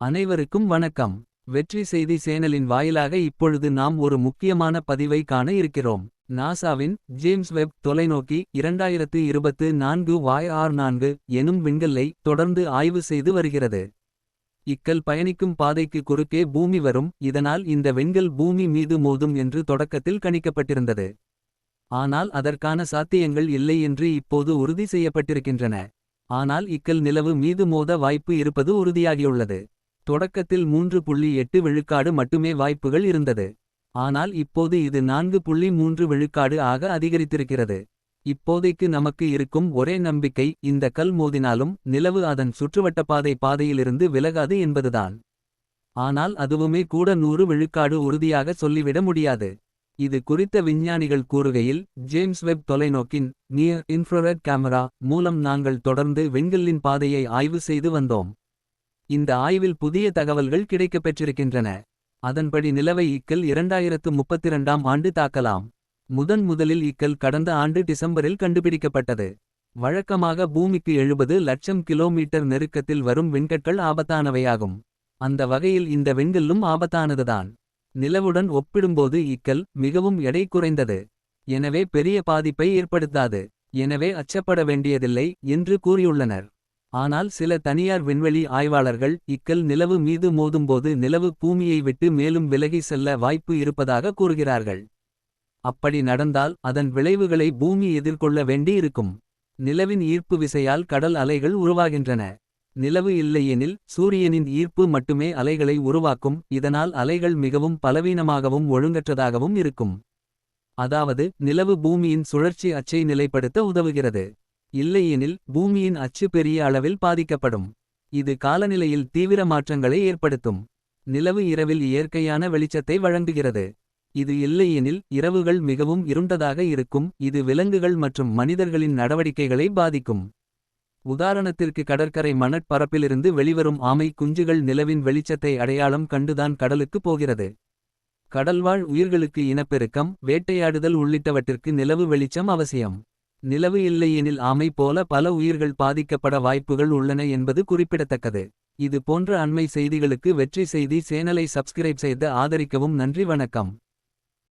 அனைவருக்கும் வணக்கம். வெற்றி செய்தி சேனலின் வாயிலாக இப்பொழுது நாம் ஒரு முக்கியமான பதிவை காண இருக்கிறோம். நாசாவின் ஜேம்ஸ் வெப் தொலைநோக்கி இரண்டாயிரத்து இருபத்து நான்கு வாய் ஆர் நான்கு எனும் விண்கல்லை தொடர்ந்து ஆய்வு செய்து வருகிறது. இக்கல் பயணிக்கும் பாதைக்கு குறுக்கே பூமி வரும். இதனால் இந்த விண்கல் பூமி மீது மோதும் என்று தொடக்கத்தில் கணிக்கப்பட்டிருந்தது. ஆனால் அதற்கான சாத்தியங்கள் இல்லை என்று இப்போது உறுதி செய்யப்பட்டிருக்கின்றன. ஆனால் இக்கல் நிலவு மீது மோத வாய்ப்பு இருப்பது உறுதியாகியுள்ளது. தொடக்கத்தில் மூன்று புள்ளி எட்டு விழுக்காடு மட்டுமே வாய்ப்புகள் இருந்தது. ஆனால் இப்போது இது நான்கு புள்ளி மூன்று விழுக்காடு ஆக அதிகரித்திருக்கிறது. இப்போதைக்கு நமக்கு இருக்கும் ஒரே நம்பிக்கை இந்த கல் மோதினாலும் நிலவு அதன் சுற்றுவட்டப்பாதை பாதையிலிருந்து விலகாது என்பதுதான். ஆனால் அதுவுமே கூட நூறு விழுக்காடு உறுதியாக சொல்லிவிட முடியாது. இது குறித்த விஞ்ஞானிகள் கூறுகையில் ஜேம்ஸ் வெப் தொலைநோக்கின் நியர் இன்ஃப்ராரெட் கேமரா மூலம் நாங்கள் தொடர்ந்து விண்கல்லின் பாதையை ஆய்வு செய்து வந்தோம். இந்த ஆய்வில் புதிய தகவல்கள் கிடைக்கப் பெற்றிருக்கின்றன. அதன்படி நிலவை இக்கல் இரண்டாயிரத்து முப்பத்திரண்டாம் ஆண்டு தாக்கலாம். முதன் முதலில் இக்கல் கடந்த ஆண்டு டிசம்பரில் கண்டுபிடிக்கப்பட்டது. வழக்கமாக பூமிக்கு எழுபது லட்சம் கிலோமீட்டர் நெருக்கத்தில் வரும் விண்கற்கள் ஆபத்தானவையாகும். அந்த வகையில் இந்த விண்கல்லும் ஆபத்தானதுதான். நிலவுடன் ஒப்பிடும்போது இக்கல் மிகவும் எடை குறைந்தது. எனவே பெரிய பாதிப்பை ஏற்படுத்தாது. எனவே அச்சப்பட வேண்டியதில்லை என்று கூறியுள்ளனர். ஆனால் சில தனியார் விண்வெளி ஆய்வாளர்கள் இக்கல் நிலவு மீது மோதும்போது நிலவு பூமியை விட்டு மேலும் விலகி செல்ல வாய்ப்பு இருப்பதாக கூறுகிறார்கள். அப்படி நடந்தால் அதன் விளைவுகளை பூமி எதிர்கொள்ள வேண்டியிருக்கும். நிலவின் ஈர்ப்பு விசையால் கடல் அலைகள் உருவாகின்றன. நிலவு இல்லையெனில் சூரியனின் ஈர்ப்பு மட்டுமே அலைகளை உருவாக்கும். இதனால் அலைகள் மிகவும் பலவீனமாகவும் ஒழுங்கற்றதாகவும் இருக்கும். அதாவது நிலவு பூமியின் சுழற்சி அச்சை நிலைப்படுத்த உதவுகிறது. இல்லையெனில் பூமியின் அச்சு பெரிய அளவில் பாதிக்கப்படும். இது காலநிலையில் தீவிர மாற்றங்களை ஏற்படுத்தும். நிலவு இரவில் இயற்கையான வெளிச்சத்தை வழங்குகிறது. இது இல்லையெனில் இரவுகள் மிகவும் இருண்டதாக இருக்கும். இது விலங்குகள் மற்றும் மனிதர்களின் நடவடிக்கைகளை பாதிக்கும். உதாரணத்திற்கு கடற்கரை மணற்பரப்பிலிருந்து வெளிவரும் ஆமை குஞ்சுகள் நிலவின் வெளிச்சத்தை அடையாளம் கண்டுதான் கடலுக்கு போகிறது. கடல்வாழ் உயிர்களுக்கு இனப்பெருக்கம் வேட்டையாடுதல் உள்ளிட்டவற்றிற்கு நிலவு வெளிச்சம் அவசியம். நிலவு இல்லையெனில் ஆமை போல பல உயிர்கள் பாதிக்கப்பட வாய்ப்புகள் உள்ளன என்பது குறிப்பிடத்தக்கது. இது போன்ற அண்மை செய்திகளுக்கு வெற்றி செய்தி சேனலை சப்ஸ்கிரைப் செய்து ஆதரிக்கவும் நன்றி வணக்கம்.